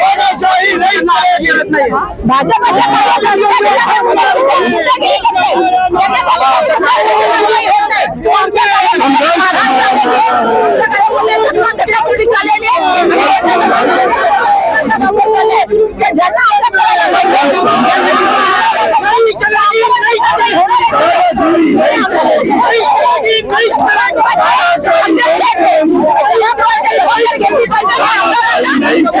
कोणाशाही नाही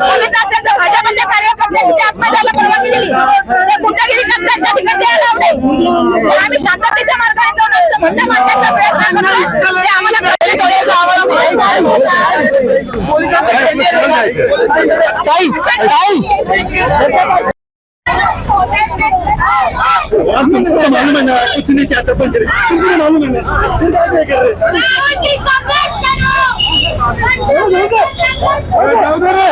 भाजपच्या कार्यकर्त्यांनी आत्महत्याला परवानगी दिली ते गुंडगिरी करतात त्या ठिकाणी आम्ही शांततेच्या मार्गाने जाऊन आमचं म्हणणं मांडण्याचा प्रयत्न करतो ते आम्हाला मालूम है ना कुछ नहीं क्या सरपंच तुमको मालूम है ना कर रहे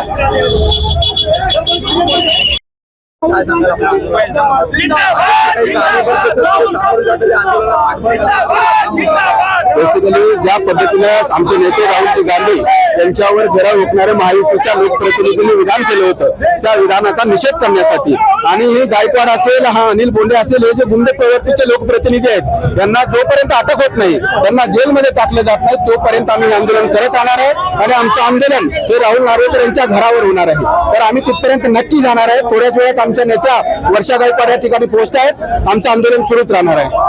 बेसिकली ज्या पद्धतीने आमचे नेते राहुलजी गांधी यांच्यावर घेराव विकणारे महायुतीच्या लोकप्रतिनिधींनी विधान केलं होतं. त्या विधानाचा निषेध करण्यासाठी. आणि हे गायकवाड असेल हा अनिल बोंडे असेल हे जे गुंड प्रवृत्तीचे लोकप्रतिनिधी आहेत यांना जोपर्यंत अटक होत नाही त्यांना जेलमध्ये टाकलं जात नाही तोपर्यंत आम्ही आंदोलन करत राहणार आहे. आणि आमचं आंदोलन हे राहुल नार्वेकर यांच्या घरावर होणार आहे. तर आम्ही तिथपर्यंत नक्की जाणार आहे. थोड्याच वेळात आमच्या नेत्या वर्षा गायकवाड या ठिकाणी पोहोचत आहेत. आमचं आंदोलन सुरूच राहणार आहे.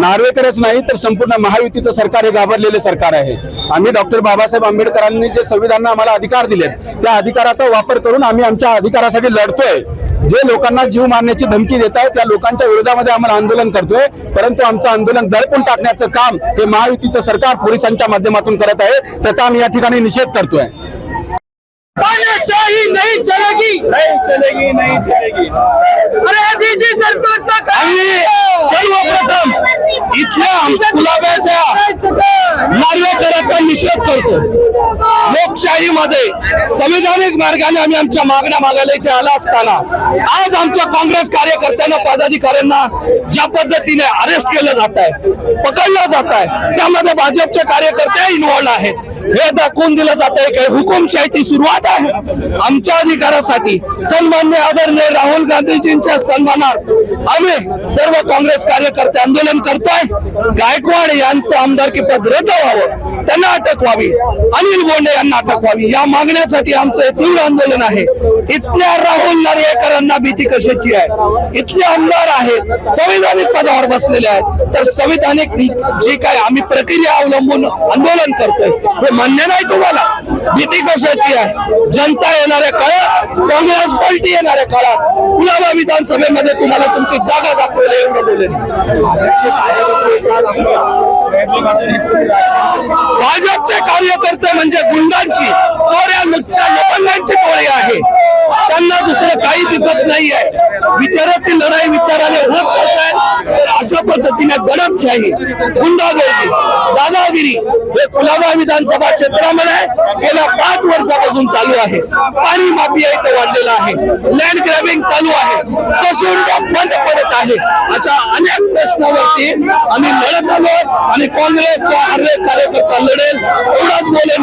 नार्वेकरच नाही तर संपूर्ण महायुतीचं सरकार हे घाबरलेले सरकार आहे. आम्ही डॉक्टर बाबासाहेब आंबेडकरांनी जे संविधानानं आम्हाला अधिकार दिलेत त्या अधिकाराचा वापर करून आम्ही आमच्या अधिकारासाठी लढतोय. जे लोकांना जीव मारण्याची धमकी देत आहेत त्या लोकांच्या विरोधामध्ये आम्हाला आंदोलन करतोय. परंतु आमचं आंदोलन दडपून टाकण्याचं काम हे महायुतीचं सरकार पोलिसांच्या माध्यमातून करत आहे. त्याचा आम्ही या ठिकाणी निषेध करतोय. नहीं चलेगी। नहीं चलेगी नहीं चलेगी। अरे बीजे सरकारचा सर्वप्रथम इथल्या गुलाबाच्या नार्वेकराचा निषेध करतो लोकशाहीमध्ये संविधानिक मार्गाने आम्ही आमच्या मागण्या मागायला इथे आला असताना आज आमच्या काँग्रेस कार्यकर्त्यांना पदाधिकाऱ्यांना ज्या पद्धतीने अरेस्ट केलं जात आहे पकडलं जात आहे त्यामध्ये भाजपचे कार्यकर्ते इन्व्हॉल्ड आहेत. हे दाखवून दिलं जात आहे की हुकुमशाहीची सुरुवात आहे. आमच्या अधिकारासाठी सन्मान्य आदरणीय राहुल गांधीजींच्या सन्मानात आम्ही सर्व काँग्रेस कार्यकर्ते आंदोलन करतोय. गायकवाड यांचं आमदारकी पद रद्द व्हावं. त्यांना अटक व्हावी. अनिल बोंडे यांना अटक व्हावी. या मागण्यासाठी आमचं तीव्र आंदोलन आहे. इथल्या राहुल नार्वेकरांना भीती कशाची आहे? इथले आमदार आहेत संविधानिक पदावर बसलेले आहेत. तर संविधानिक जी काय आम्ही प्रक्रिया अवलंबून आंदोलन करतोय हे मान्य नाही तुम्हाला? भीती कशाची आहे? जनता येणाऱ्या काळात काँग्रेस पलटी येणाऱ्या काळात कुलाबा विधानसभेमध्ये तुम्हाला तुमची जागा दाखवली एवढं बोलेल भाजपचे कार्यकर्ते म्हणजे गुंडांची चोऱ्या लुच्च्या लपंगांची टोळी मुलांना दुसरं काही दिसत नाहीये. विचाराची लढाई विचाराने होत नसेल तर अशा पद्धतीने गडपशाही गुंडागर्दी दादागिरी हे कुलाबा विधानसभा क्षेत्रामध्ये गेल्या पाच वर्षापासून चालू आहे. पाणी माफिया इथे वाढलेला आहे. लँड ग्रॅबिंग चालू आहे. ससून बंद पडत आहे. अशा अनेक प्रश्नावरती आम्ही लढत आलो आणि काँग्रेसचा हर कार्यकर्ता लढेल. एवढाच बोलेल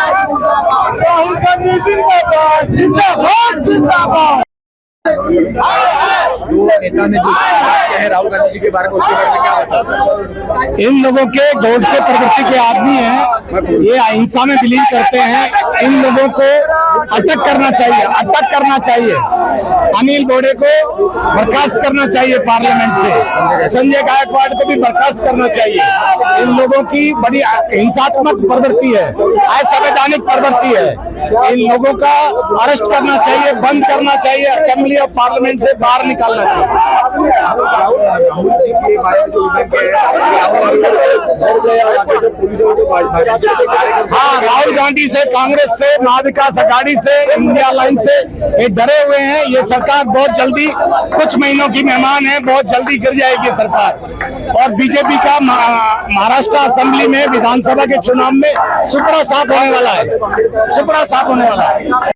राहुल गांधी जिंदाबाद जिंदाबाद जिंदाबाद नेता ने जो है राहुल गांधी जी के बारे में उसके बारे में क्या बताते इन लोगों के गौड से प्रवृत्ति के आदमी हैं। ये अहिंसा में बिलीव करते हैं। इन लोगों को अटक करना चाहिए अटक करना चाहिए। अनिल बोडे को बर्खास्त करना चाहिए पार्लियामेंट से। संजय गायकवाड़ को भी बर्खास्त करना चाहिए। इन लोगों की बड़ी हिंसात्मक प्रवृत्ति है, असंवैधानिक प्रवृत्ति है। इन लोगों का अरेस्ट करना चाहिए, बंद करना चाहिए, असेंबली ऑफ़ पार्लियामेंट से बाहर निकालना चाहिए। है, राहुल गांधी से और कांग्रेस से, महाविकास अघाड़ी से, इंडिया लाइन से ये डरे हुए हैं, ये सरकार बहुत जल्दी, कुछ महीनों की मेहमान है, बहुत जल्दी गिर जाएगी सरकार। और बीजेपी का महाराष्ट्र असेंबली में, विधानसभा के चुनाव में सुपड़ा साफ़ होने वाला है। सुपड़ा साफ़ होने वाला है।